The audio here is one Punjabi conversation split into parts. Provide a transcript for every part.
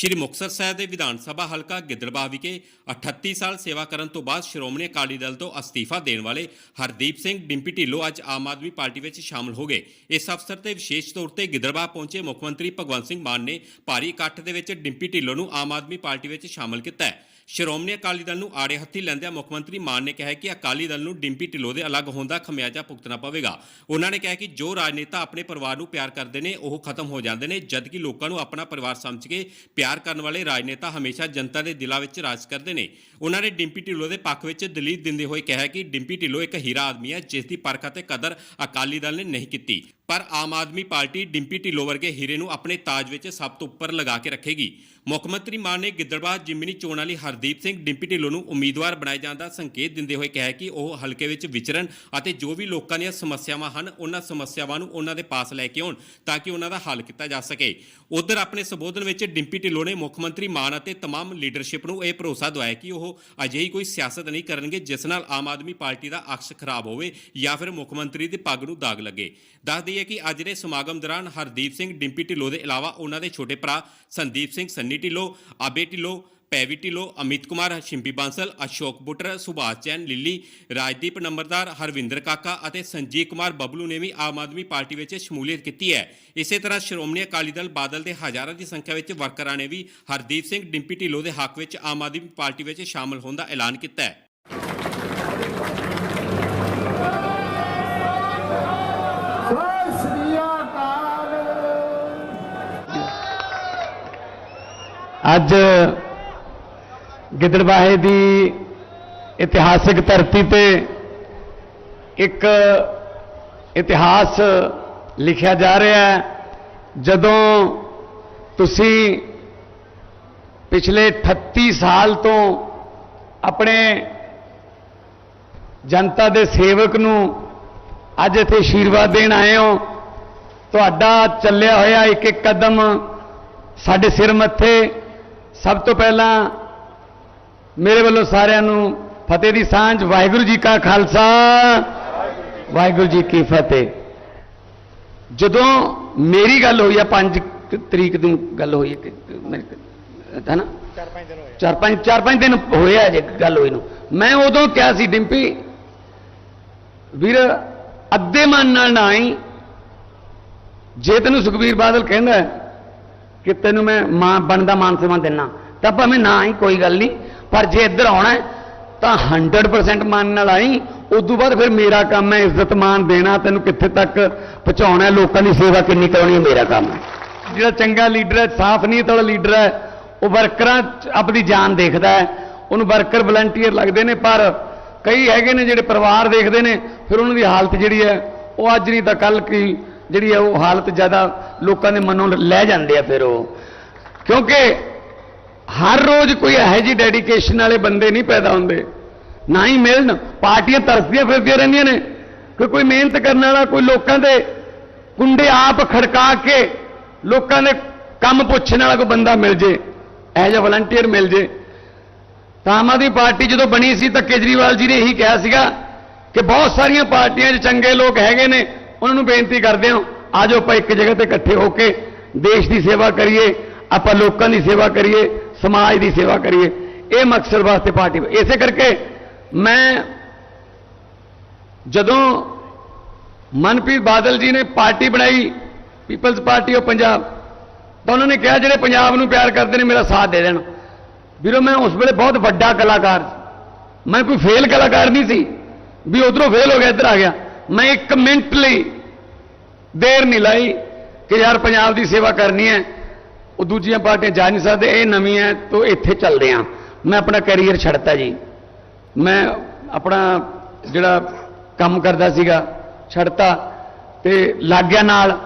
ਸ਼੍ਰੀ ਮੁਕਤਸਰ ਸਾਹਿਬ ਦੇ ਵਿਧਾਨ ਸਭਾ ਹਲਕਾ ਗਿੱਦੜਬਾਹ ਵਿਖੇ 38 ਸਾਲ ਸੇਵਾ ਕਰਨ ਤੋਂ ਬਾਅਦ ਸ਼੍ਰੋਮਣੀ ਅਕਾਲੀ ਦਲ ਤੋਂ ਅਸਤੀਫਾ ਦੇਣ ਵਾਲੇ ਹਰਦੀਪ ਸਿੰਘ ਡਿੰਪੀ ਢਿੱਲੋਂ ਅੱਜ ਆਮ ਆਦਮੀ ਪਾਰਟੀ ਵਿੱਚ ਸ਼ਾਮਲ ਹੋ ਗਏ। ਇਸ ਅਵਸਰ ਤੇ ਵਿਸ਼ੇਸ਼ ਤੌਰ ਤੇ ਗਿੱਦੜਬਾਹ ਪਹੁੰਚੇ ਮੁੱਖ ਮੰਤਰੀ ਭਗਵੰਤ ਸਿੰਘ ਮਾਨ ਨੇ ਭਾਰੀ ਇਕੱਠ ਦੇ ਵਿੱਚ ਡਿੰਪੀ ਢਿੱਲੋਂ ਨੂੰ ਆਮ ਆਦਮੀ ਪਾਰਟੀ ਵਿੱਚ ਸ਼ਾਮਲ ਕੀਤਾ ਹੈ। ਸ਼੍ਰੋਮਣੀ ਅਕਾਲੀ ਦਲ ਨੂੰ ਆੜੇ ਹੱਥੀ ਲੈਂਦਿਆਂ ਮੁੱਖ ਮੰਤਰੀ ਮਾਨ ਨੇ ਕਿਹਾ ਕਿ ਅਕਾਲੀ ਦਲ ਨੂੰ ਡਿੰਪੀ ਢਿੱਲੋਂ ਦੇ ਅਲੱਗ ਹੋਣ ਦਾ ਖਮਿਆਜਾ ਭੁਗਤਣਾ ਪਵੇਗਾ। ਉਹਨਾਂ ਨੇ ਕਿਹਾ ਕਿ ਜੋ ਰਾਜਨੇਤਾ ਆਪਣੇ ਪਰਿਵਾਰ ਨੂੰ ਪਿਆਰ ਕਰਦੇ ਨੇ, ਉਹ ਖਤਮ ਹੋ ਜਾਂਦੇ ਨੇ, ਜਦਕਿ ਲੋਕਾਂ ਨੂੰ ਆਪਣਾ ਪਰਿਵਾਰ ਸਮਝ ਕੇ ਪਿਆਰ ਕਰਨ ਵਾਲੇ ਰਾਜਨੇਤਾ ਹਮੇਸ਼ਾ ਜਨਤਾ ਦੇ ਦਿਲਾਂ ਵਿੱਚ ਰਾਜ ਕਰਦੇ ਨੇ। ਉਹਨਾਂ ਨੇ ਡਿੰਪੀ ਢਿੱਲੋਂ ਦੇ ਪੱਖ ਵਿੱਚ ਦਲੀਲ ਦਿੰਦੇ ਹੋਏ ਕਿਹਾ ਕਿ ਡਿੰਪੀ ਢਿੱਲੋਂ ਇੱਕ ਹੀਰਾ ਆਦਮੀ ਹੈ ਜਿਸ ਦੀ ਪਰਖ ਅਤੇ ਕਦਰ ਅਕਾਲੀ ਦਲ ਨੇ ਨਹੀਂ ਕੀਤੀ। ਪਰ ਆਮ ਆਦਮੀ ਪਾਰਟੀ ਡਿੰਪੀ ਢਿੱਲੋਂ ਵਰਗੇ ਹੀਰੇ ਨੂੰ ਆਪਣੇ ਤਾਜ ਵਿੱਚ ਸਭ ਤੋਂ ਉੱਪਰ ਲਗਾ ਕੇ ਰੱਖੇਗੀ ਮੁੱਖ ਮੰਤਰੀ ਮਾਨ ਨੇ ਗਿੱਦੜਬਾਹ ਜਿਮਨੀ ਚੋਣ ਵਾਲੀ ਹਰਦੀਪ ਸਿੰਘ ਡਿੰਪੀ ਢਿੱਲੋਂ ਨੂੰ ਉਮੀਦਵਾਰ ਬਣਾਏ ਜਾਣ ਦਾ ਸੰਕੇਤ ਦਿੰਦੇ ਹੋਏ ਕਿਹਾ ਕਿ ਉਹ ਹਲਕੇ ਵਿੱਚ ਵਿਚਰਨ ਅਤੇ ਜੋ ਵੀ ਲੋਕਾਂ ਦੀਆਂ ਸਮੱਸਿਆਵਾਂ ਹਨ ਉਹਨਾਂ ਸਮੱਸਿਆਵਾਂ ਨੂੰ ਉਹਨਾਂ ਦੇ ਪਾਸ ਲੈ ਕੇ ਆਉਣ ਤਾਂ ਕਿ ਉਹਨਾਂ ਦਾ ਹੱਲ ਕੀਤਾ ਜਾ ਸਕੇ ਉਧਰ ਆਪਣੇ ਸੰਬੋਧਨ ਵਿੱਚ ਡਿੰਪੀ ਢਿੱਲੋਂ ਨੇ ਮੁੱਖ ਮੰਤਰੀ ਮਾਨ ਅਤੇ तमाम ਲੀਡਰਸ਼ਿਪ ਨੂੰ ਇਹ ਭਰੋਸਾ ਦਿਵਾਇਆ ਕਿ ਉਹ ਅਜਿਹੀ ਕੋਈ ਸਿਆਸਤ ਨਹੀਂ ਕਰਨਗੇ ਜਿਸ ਨਾਲ ਆਮ ਆਦਮੀ ਪਾਰਟੀ ਦਾ ਅਕਸ ਖਰਾਬ ਹੋਵੇ ਜਾਂ ਫਿਰ ਮੁੱਖ ਮੰਤਰੀ ਦੀ ਪੱਗ ਨੂੰ ਦਾਗ ਲੱਗੇ ਦੱਸ ਦਈਏ ਕਿ ਅੱਜ ਦੇ ਸਮਾਗਮ ਦੌਰਾਨ ਹਰਦੀਪ ਸਿੰਘ, ਡਿੰਪੀ ਢਿੱਲੋਂ ਦੇ ਇਲਾਵਾ ਉਹਨਾਂ ਦੇ ਛੋਟੇ ਭਰਾ ਸੰਦੀਪ ਸਿੰਘ, ਸੰਨੀ ਢਿੱਲੋਂ, ਆਬੇ ਢਿੱਲੋਂ, ਪੈਵੀ ਢਿੱਲੋਂ, ਅਮਿਤ ਕੁਮਾਰ, ਸ਼ਿੰਪੀ ਬਾਂਸਲ, ਅਸ਼ੋਕ ਬੁੱਟਰ, ਸੁਭਾਸ਼ ਚੈਨ, ਲਿੱਲੀ, ਰਾਜਦੀਪ ਨੰਬਰਦਾਰ, ਹਰਵਿੰਦਰ ਕਾਕਾ ਅਤੇ ਸੰਜੀਵ ਕੁਮਾਰ ਬਬਲੂ ਨੇ ਵੀ ਆਮ ਆਦਮੀ ਪਾਰਟੀ ਵਿੱਚ ਸ਼ਮੂਲੀਅਤ ਕੀਤੀ ਹੈ। ਇਸੇ ਤਰ੍ਹਾਂ ਸ਼੍ਰੋਮਣੀ ਅਕਾਲੀ ਦਲ ਬਾਦਲ ਦੇ ਹਜ਼ਾਰਾਂ ਦੀ ਸੰਖਿਆ ਵਿੱਚ ਵਰਕਰਾਂ ਨੇ ਵੀ ਹਰਦੀਪ ਸਿੰਘ, ਡਿੰਪੀ ਢਿੱਲੋਂ ਦੇ ਹੱਕ ਵਿੱਚ ਆਮ ਆਦਮੀ ਪਾਰਟੀ ਵਿੱਚ ਸ਼ਾਮਲ ਹੋਣ ਦਾ ਐਲਾਨ ਕੀਤਾ ਹੈ। ਅੱਜ ਗਿੱਦੜਬਾਹੇ ਦੀ ਇਤਿਹਾਸਿਕ ਧਰਤੀ ਤੇ ਇੱਕ ਇਤਿਹਾਸ ਲਿਖਿਆ ਜਾ ਰਿਹਾ ਹੈ। ਜਦੋਂ ਤੁਸੀਂ ਪਿਛਲੇ 38 ਸਾਲ ਤੋਂ ਆਪਣੇ ਜਨਤਾ ਦੇ ਸੇਵਕ ਨੂੰ ਅੱਜ ਇੱਥੇ ਆਸ਼ੀਰਵਾਦ ਦੇਣ ਆਏ ਹੋ, ਤੁਹਾਡਾ ਚੱਲਿਆ ਹੋਇਆ ਇੱਕ ਇੱਕ ਕਦਮ ਸਾਡੇ ਸਿਰ ਮੱਥੇ ਸਭ ਤੋਂ ਪਹਿਲਾਂ ਮੇਰੇ ਵੱਲੋਂ ਸਾਰਿਆਂ ਨੂੰ ਫਤਿਹ ਦੀ ਸਾਂਝ ਵਾਹਿਗੁਰੂ ਜੀ ਕਾ ਖਾਲਸਾ। ਵਾਹਿਗੁਰੂ ਜੀ ਕੀ ਫਤਿਹ। ਜਦੋਂ ਮੇਰੀ ਗੱਲ ਹੋਈ ਆ 5 ਤਰੀਕ ਨੂੰ ਗੱਲ ਹੋਈ ਹੈ ਨਾ ਚਾਰ ਪੰਜ ਚਾਰ ਪੰਜ ਦਿਨ ਹੋਇਆ ਜੇ ਗੱਲ ਹੋਈ ਨੂੰ। ਮੈਂ ਉਦੋਂ ਕਿਹਾ ਸੀ ਡਿੰਪੀ ਵੀਰ ਅੱਧੇ ਮਨ ਨਾਲ ਨਾ ਆਈ। ਜੇ ਤੈਨੂੰ ਸੁਖਬੀਰ ਬਾਦਲ ਕਹਿੰਦਾ ਕਿ ਤੈਨੂੰ ਮੈਂ ਮਾਂ ਬਣਦਾ ਮਾਨ ਸਨਮਾਨ ਦੇਣਾ ਤਾਂ ਭਾਵੇਂ ਨਾ ਆਈ, ਕੋਈ ਗੱਲ ਨਹੀਂ। ਪਰ ਜੇ ਇੱਧਰ ਆਉਣਾ ਤਾਂ 100% ਮਨ ਨਾਲ ਆਈ, ਉਦੋਂ ਬਾਅਦ ਫਿਰ ਮੇਰਾ ਕੰਮ ਹੈ ਇੱਜ਼ਤ ਮਾਨ ਦੇਣਾ, ਤੈਨੂੰ ਕਿੱਥੇ ਤੱਕ ਪਹੁੰਚਾਉਣਾ ਲੋਕਾਂ ਦੀ ਸੇਵਾ ਕਿੰਨੀ ਕਰਾਉਣੀ ਹੈ, ਮੇਰਾ ਕੰਮ ਹੈ। ਜਿਹੜਾ ਚੰਗਾ ਲੀਡਰ ਹੈ, ਸਾਫ਼ ਨੀਅਤ ਵਾਲਾ ਲੀਡਰ ਹੈ, ਉਹ ਵਰਕਰਾਂ 'ਚ ਆਪਣੀ ਜਾਨ ਦੇਖਦਾ ਹੈ। ਉਹਨੂੰ ਵਰਕਰ ਵਲੰਟੀਅਰ ਲੱਗਦੇ ਨੇ, ਪਰ ਕਈ ਹੈਗੇ ਨੇ ਜਿਹੜੇ ਪਰਿਵਾਰ ਦੇਖਦੇ ਨੇ, ਫਿਰ ਉਹਨਾਂ ਦੀ ਹਾਲਤ ਜਿਹੜੀ ਹੈ, ਉਹ ਅੱਜ ਨਹੀਂ ਤਾਂ ਕੱਲ ਕੀ ਜਿਹੜੀ ਹੈ ਉਹ ਹਾਲਤ ਜ਼ਿਆਦਾ ਲੋਕਾਂ ਦੇ ਮਨੋਂ ਲੈ ਜਾਂਦੇ ਆ ਫਿਰ ਉਹ। ਕਿਉਂਕਿ ਹਰ ਰੋਜ਼ ਕੋਈ ਇਹੋ ਜਿਹੀ ਡੈਡੀਕੇਸ਼ਨ ਵਾਲੇ ਬੰਦੇ ਨਹੀਂ ਪੈਦਾ ਹੁੰਦੇ। ਨਾ ਹੀ ਮਿਲਣ, ਪਾਰਟੀਆਂ ਤਰਸਦੀਆਂ ਫਿਰਦੀਆਂ ਰਹਿੰਦੀਆਂ ਨੇ। ਕਿ ਕੋਈ ਮਿਹਨਤ ਕਰਨ ਵਾਲਾ, ਕੋਈ ਲੋਕਾਂ ਦੇ ਕੁੰਡੇ ਆਪ ਖੜਕਾ ਕੇ ਲੋਕਾਂ ਦੇ ਕੰਮ ਪੁੱਛਣ ਵਾਲਾ ਕੋਈ ਬੰਦਾ ਮਿਲ ਜੇ, ਇਹੋ ਜਿਹਾ ਵਲੰਟੀਅਰ ਮਿਲ ਜੇ। ਤਾਂ ਆਮ ਆਦਮੀ ਪਾਰਟੀ ਜਦੋਂ ਬਣੀ ਸੀ ਤਾਂ ਕੇਜਰੀਵਾਲ ਜੀ ਨੇ ਇਹੀ ਕਿਹਾ ਸੀਗਾ ਕਿ ਬਹੁਤ ਸਾਰੀਆਂ ਪਾਰਟੀਆਂ 'ਚ ਚੰਗੇ ਲੋਕ ਹੈਗੇ ਨੇ ਉਹਨਾਂ ਨੂੰ ਬੇਨਤੀ ਕਰਦੇ ਹਾਂ, ਆਜੋ ਆਪਾਂ ਇੱਕ ਜਗ੍ਹਾ ਤੇ ਇਕੱਠੇ ਹੋ ਕੇ ਦੇਸ਼ ਦੀ ਸੇਵਾ ਕਰੀਏ, ਆਪਾਂ ਲੋਕਾਂ ਦੀ ਸੇਵਾ ਕਰੀਏ, ਸਮਾਜ ਦੀ ਸੇਵਾ ਕਰੀਏ। ਇਹ ਮਕਸਦ ਵਾਸਤੇ ਪਾਰਟੀ ਇਸੇ ਕਰਕੇ ਮੈਂ ਜਦੋਂ ਮਨਪ੍ਰੀਤ ਬਾਦਲ ਜੀ ਨੇ ਪਾਰਟੀ ਬਣਾਈ, ਪੀਪਲਜ਼ ਪਾਰਟੀ ਆਫ ਪੰਜਾਬ, ਤਾਂ ਉਹਨਾਂ ਨੇ ਕਿਹਾ, ਜਿਹੜੇ ਪੰਜਾਬ ਨੂੰ ਪਿਆਰ ਕਰਦੇ ਨੇ, ਮੇਰਾ ਸਾਥ ਦੇ ਦੇਣ। ਵੀਰੋ, ਮੈਂ ਉਸ ਵੇਲੇ ਬਹੁਤ ਵੱਡਾ ਕਲਾਕਾਰ ਮੈਂ ਕੋਈ ਫੇਲ ਕਲਾਕਾਰ ਨਹੀਂ ਸੀ। ਵੀ ਉਧਰੋਂ ਫੇਲ ਹੋ ਗਿਆ, ਇੱਧਰ ਆ ਗਿਆ। ਮੈਂ ਇੱਕ ਮਿੰਟ ਲਈ ਦੇਰ ਨਹੀਂ ਲਾਈ ਕਿ ਯਾਰ ਪੰਜਾਬ ਦੀ ਸੇਵਾ ਕਰਨੀ ਹੈ। ਉਹ ਦੂਜੀਆਂ ਪਾਰਟੀਆਂ ਜਾ ਨਹੀਂ ਸਕਦੇ, ਇਹ ਨਵੀਂ ਹੈ, ਤੋਂ ਇੱਥੇ ਚੱਲਦੇ ਆ ਮੈਂ ਆਪਣਾ ਕੈਰੀਅਰ ਛੱਡਤਾ ਜੀ। ਮੈਂ ਆਪਣਾ ਜਿਹੜਾ ਕੰਮ ਕਰਦਾ ਸੀਗਾ, ਛੱਡਤਾ ਤੇ ਲੱਗ ਗਿਆ ਨਾਲ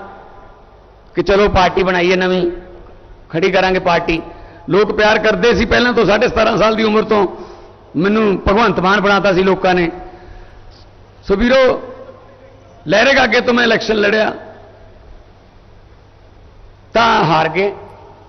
ਕਿ ਚਲੋ ਪਾਰਟੀ ਬਣਾਈਏ ਨਵੀਂ, ਖੜੀ ਕਰਾਂਗੇ ਪਾਰਟੀ। ਲੋਕ ਪਿਆਰ ਕਰਦੇ ਸੀ ਪਹਿਲਾਂ ਤੋਂ 17.5 ਸਾਲ ਦੀ ਉਮਰ ਤੋਂ। ਮੈਨੂੰ ਭਗਵੰਤ ਮਾਨ ਬਣਾਤਾ ਸੀ ਲੋਕਾਂ ਨੇ। ਸੋ ਵੀਰੋ ਲਹਿਰੇ ਅੱਗੇ ਤੋਂ ਮੈਂ ਇਲੈਕਸ਼ਨ ਲੜਿਆ। ਤਾਂ ਹਾਰ ਗਏ।